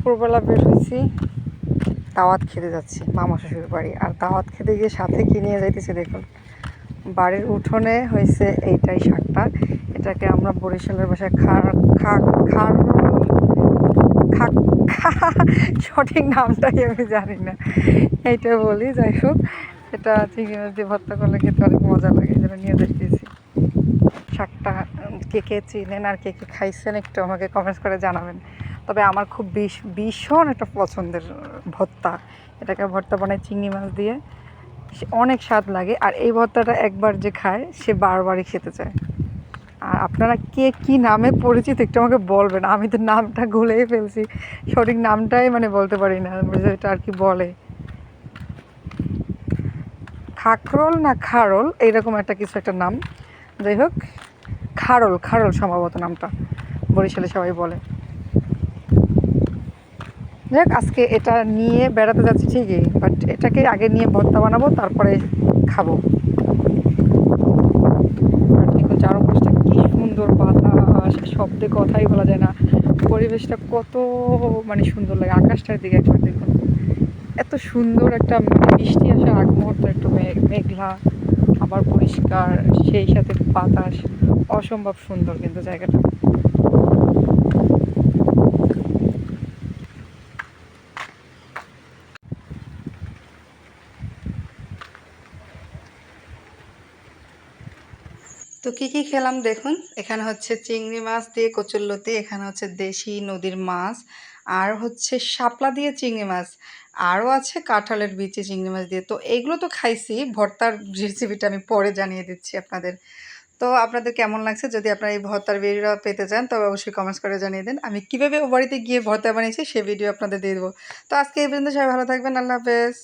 দুপুরবেলা বের হয়েছি, দাওয়াত খেতে যাচ্ছি, মামা শ্বশুর বাড়ি। আর দাওয়াত খেতে গিয়ে সাথে কি নিয়ে যাইতেছি দেখুন। বাড়ির উঠোনে হয়েছে এইটাই শাকটা। এটাকে আমরা বরিশালের ভাষায় খার খাক খার খাক সঠিক নামটাই আমি জানি না। এইটা বলি, যাই হোক। এটা চিংড়ি মাছ দিয়ে ভর্তা করলে খেতে অনেক মজা লাগে যেটা নিয়ে যাইতেছি। শাকটা কে কে চিনেন আর কে কে খাইছেন একটু আমাকে কমেন্টস করে জানাবেন। তবে আমার খুব বিশ- ভীষণ একটা পছন্দের ভর্তা। এটাকে ভর্তা বানায় চিংড়ি মাছ দিয়ে। অনেক স্বাদ লাগে। আর এই ভর্তাটা একবার যে খায়, সে বারবারই খেতে চায়। আর আপনারা কে কি নামে পরিচিত একটু আমাকে বলবেন। আমি তো নামটা ভুলেই ফেলছি। সঠিক নামটাই মানে বলতে পারি না। যে এটা আর কি বলে। খাকরোল না খারল, এইরকম একটা কিছু একটা নাম। যাই হোক, খারল খারল সম্ভবত নামটা। বরিশালে সবাই বলে। যাই আজকে এটা নিয়ে বেড়াতে যাচ্ছি ঠিকই বাট এটাকে আগে নিয়ে ভর্তা বানাবো, তারপরে খাব। চারপাশটা কি সুন্দর বাতাস, শব্দে কথাই বলা যায় না। পরিবেশটা কত মানে সুন্দর লাগে, আকাশটার দিকে একবার দেখুন। এত সুন্দর একটা বৃষ্টি আসার আগ মুহূর্ত একটু মেঘ- মেঘলা, আবার পরিষ্কার, সেই সাথে বাতাস, অসম্ভব সুন্দর কিন্তু জায়গাটা। তো কি কি খেলাম দেখুন? এখানে হচ্ছে চিংড়ি মাছ দিয়ে কচুল্লতি এখানে হচ্ছে দেশি নদীর মাছ, আর হচ্ছে শাপলা দিয়ে চিংড়ি মাছ, আরও আছে কাঁঠালের বিচি চিংড়ি মাছ দিয়ে। তো এইগুলো তো খাইছি, ভর্তার রেসিপিটা আমি পরে জানিয়ে দিচ্ছি আপনাদের। তো আপনাদের কেমন লাগছে? যদি আপনারা এই ভর্তার ভিডিও পেতে চান, তবে অবশ্যই কমেন্টস করে জানিয়ে দিন। আমি কীভাবে বাড়িতে গিয়ে ভর্তা বানিয়েছি, সে ভিডিও আপনাদের দিয়ে দেবো। তো আজকে এই পর্যন্ত সবাই ভালো থাকবেন, আল্লাহ হাফেজ।